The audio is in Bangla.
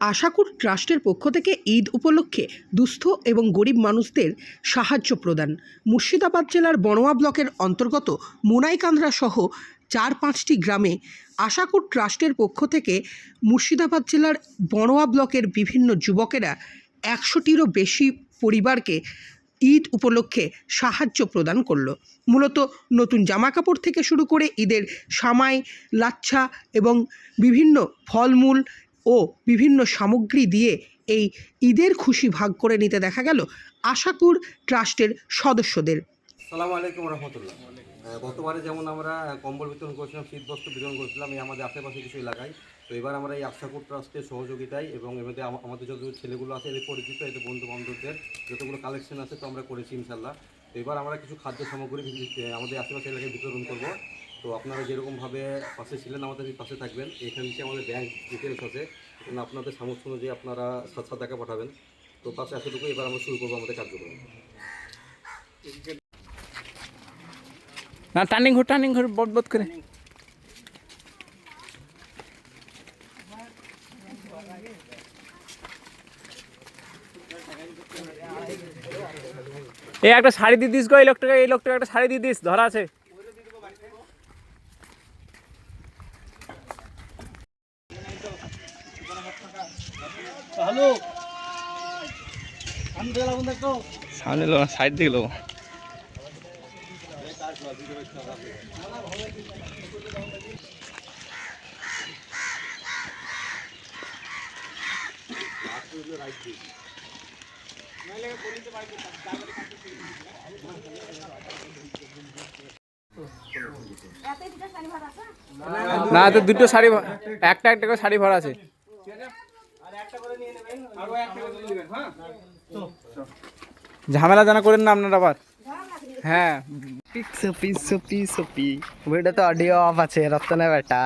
আশাকুর ট্রাস্টের পক্ষ থেকে ঈদ উপলক্ষে দুস্থ এবং গরিব মানুষদের সাহায্য প্রদান। মুর্শিদাবাদ জেলার বড়োয়া ব্লকের অন্তর্গত মোনাইকান্দ্রা সহ চার পাঁচটি গ্রামে আশাকুর ট্রাস্টের পক্ষ থেকে মুর্শিদাবাদ জেলার বড়োয়া ব্লকের বিভিন্ন যুবকেরা একশোটিরও বেশি পরিবারকে ঈদ উপলক্ষে সাহায্য প্রদান করল। মূলত নতুন জামাকাপড় থেকে শুরু করে ঈদের সামাই, লাচ্ছা এবং বিভিন্ন ফলমূল ও বিভিন্ন সামগ্রী দিয়ে এই ঈদের খুশি ভাগ করে নিতে দেখা গেল আশাকুর ট্রাস্টের সদস্যদের। সালামু আলাইকুম রহমতুল্লাহ। গতবারে যেমন আমরা কম্বল বিতরণ করেছিলাম, শীতবস্ত্র বিতরণ করেছিলাম, এই আমাদের আশেপাশে কিছু এলাকায়। তো এবার আমরা এই আশাপুর ট্রাস্টের সহযোগিতায় এবং এমনিতে আমাদের যত ছেলেগুলো আছে, এদের পরিচিত, এদের বন্ধু বান্ধবদের যতগুলো কালেকশন আছে, তো আমরা করেছি ইনশাল্লাহ তো এবার আমরা কিছু খাদ্য সামগ্রী আমাদের আশেপাশে এলাকায় বিতরণ করব। তো আপনারা যেরকমভাবে পাশে ছিলেন, আমাদের পাশে থাকবেন। এখান থেকে আমাদের ব্যাংক ডিটেলস আছে। এখানে আপনাদের সামর্থ্য অনুযায়ী আপনারা সাত সাত টাকা পাঠাবেন। তো পাশে এতটুকু এবার আমরা শুরু করব আমাদের কার্যক্রম। না, টার্নিং ঘুর টার্নিং ঘুর বট বট করে। এই একটা শাড়ি দিয়ে দিস গো, এই লোকটাকে এই লোকটাকে একটা শাড়ি দিয়ে দিস, ধরা আছে। সামনে লো সাইড দিকে লো না তো দুটো শাড়ি একটা একটা করে শাড়ি ভরা আছে। ঝামেলা জানা করেন না আপনার আবার। হ্যাঁ। সপি তো অডিও অফ আছে রত্ন বেটা।